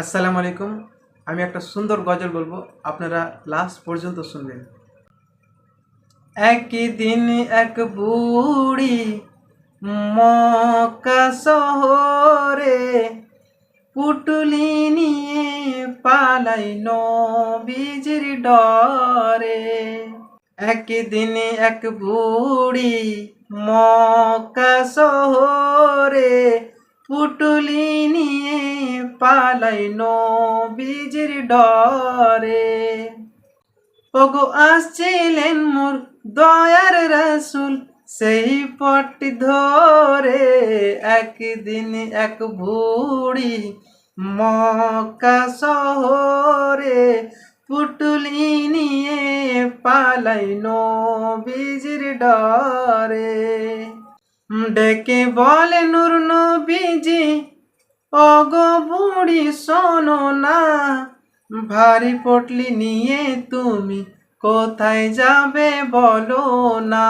আসসালামু আলাইকুম। আমি একটা সুন্দর গজল বলব, আপনারা লাস্ট পর্যন্ত শুনবেন। একই দিন এক বুড়ি মক্কা শহরে পুটুলি নিয়ে পালাই নবীজির ডরে। একদিন এক বুড়ি মকা শহরে পুটুলি নিয়ে পালাই নবীজির ডরে। ওগো আসছিলেন মোর দয়ার রাসুল, সেই পটি ধরে একদিন এক বুড়ি মক্কা শহরে পুটুলি নিয়ে পালাই নবীজির ডরে। ডেকে বলে, নূর নবীজি, ওগো বুড়ি, শোনো না। ভারী পটলি নিয়ে তুমি কোথায় যাবে বলো না।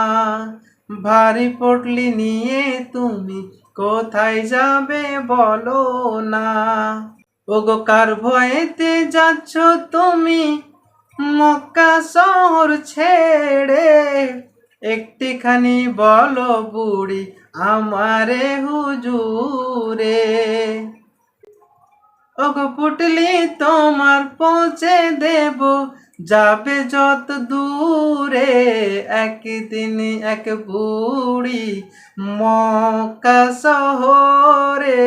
ভারী পটলি নিয়ে তুমি কোথায় যাবে বলো না। ওগো কার ভয়েতে যাচ্ছ তুমি? মক্কা শহর ছেড়ে একটিখানি বলো বুড়ি আমারে হুজুরে। ওগো পুটলি তোমার পৌঁছে দেব, যাবে যত দূরে। একদিন এক বুড়ি মকা শহরে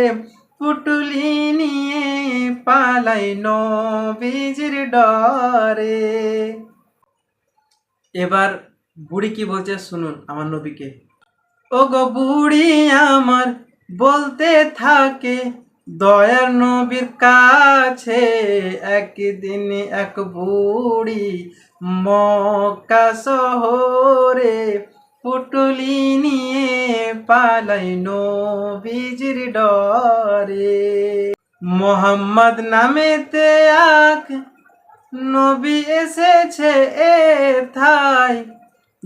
পুটলি নিয়ে পালাই নবীজির ডরে। এবার বুড়ি কি বলছে? শুনুন আমার নবীকে। ও গো বুড়ি আমার বলতে থাকে, দয়ার নবীর কাছে একদিন এক বুড়ি মক্কা শহরে পুটুলি নিয়ে পালাই নবীজির ডরে। মোহাম্মদ নামেতে আখ নবী এসেছে এ থাই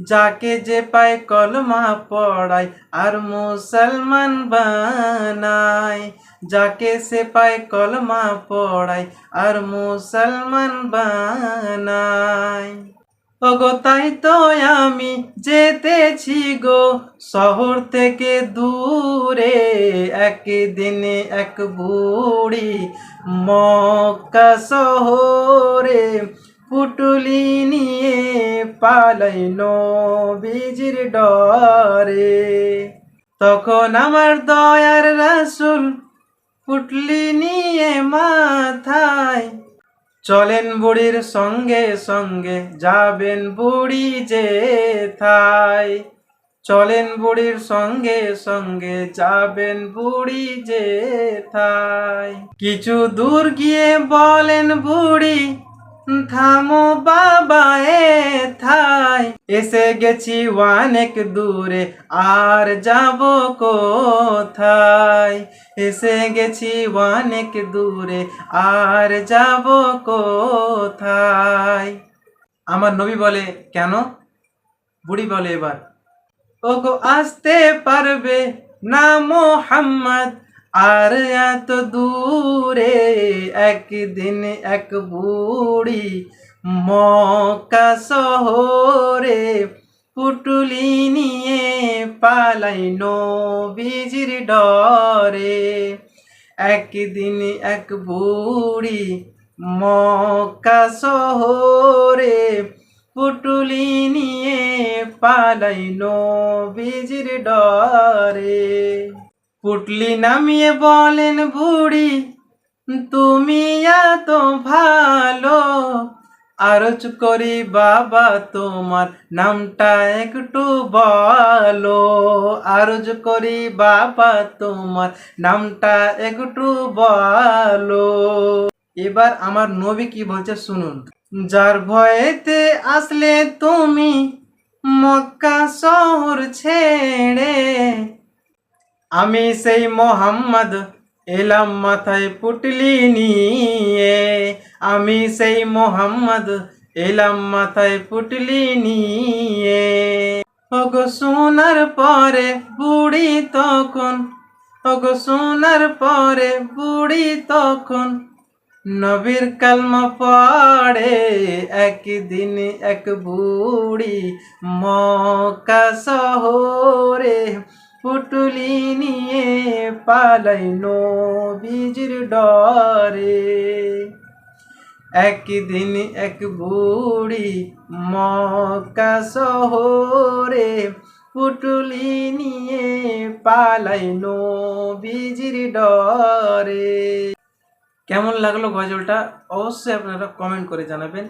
যাকে যে পায় কলমা পড়ায় আর মুসলমান বানায়। যাকে সে পায় কলমা পড়ায় আর মুসলমান বানায়। ওগো, তাই তো আমি যেতেছি গো শহর থেকে দূরে। একদিনে এক বুড়ি মক্কা শহরে পুটুলি নিয়ে পালাই নবীজির ডরে। তখন আমার দয়ার রাসুল পুটলি নিয়ে মাথায়, চলেন বুড়ির সঙ্গে সঙ্গে যাবেন বুড়ি যে থাই। চলেন বুড়ির সঙ্গে সঙ্গে যাবেন বুড়ি যে থাই। কিছু দূর গিয়ে বলেন বুড়ি থামো বাবা এ থাই এসে গেছি অনেক দূরে, আর যাব কোথায়? এসে গেছি অনেক দূরে, আর যাব কোথায়? আমার নবী বলে, কেন? বুড়ি বলে এবার। ওগো আসতে পারবে না মোহাম্মদ আর এত দূরে একদিন এক বুড়ি মক্কা শহরে পুটুলি নিয়ে পালাই নবীজির ডরে। একদিন এক বুড়ি মক্কা শহরে পুটুলি নিয়ে পালাই নবীজির ডরে। পুটলি নামিয়ে বলেন বুড়ি, তুমি এত ভালো। আরজ করি বাবা, তোমার নামটা একটু বলো। আরজ করি বাবা, তোমার নামটা একটু বলো। এবার আমার নবী কি বলছে শুনুন। যার ভয়েতে আসলে তুমি মক্কা শহর ছেড়ে আমি সেই মোহাম্মদ, এলাম মাথায় পুটলি নিয়ে। আমি সেই মোহাম্মদ, এলাম মাথায় পুটলি নিয়ে। ওগো সোনার পরে বুড়ি তখন, ওগো সোনার পরে বুড়ি তখন, নবীর কালমা পড়ে একদিন এক বুড়ি মকা শহরে। পুটুলি নিয়ে পালাই নবীজির ডরে। একদিন এক বুড়ি মকা শহরে পুটুলি নিয়ে পালাই নবীজির ডরে। কেমন লাগল গজলটা? অবশ্যই আপনারা কমেন্ট করে জানাবেন।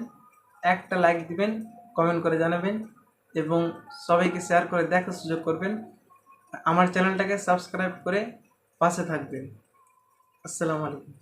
একটা লাইক দিবেন কমেন্ট করে জানাবেন এবং সবাইকে শেয়ার করে দেখার সুযোগ করবেন। আমার চ্যানেলটাকে সাবস্ক্রাইব করে পাশে থাকবেন। আসসালামু আলাইকুম।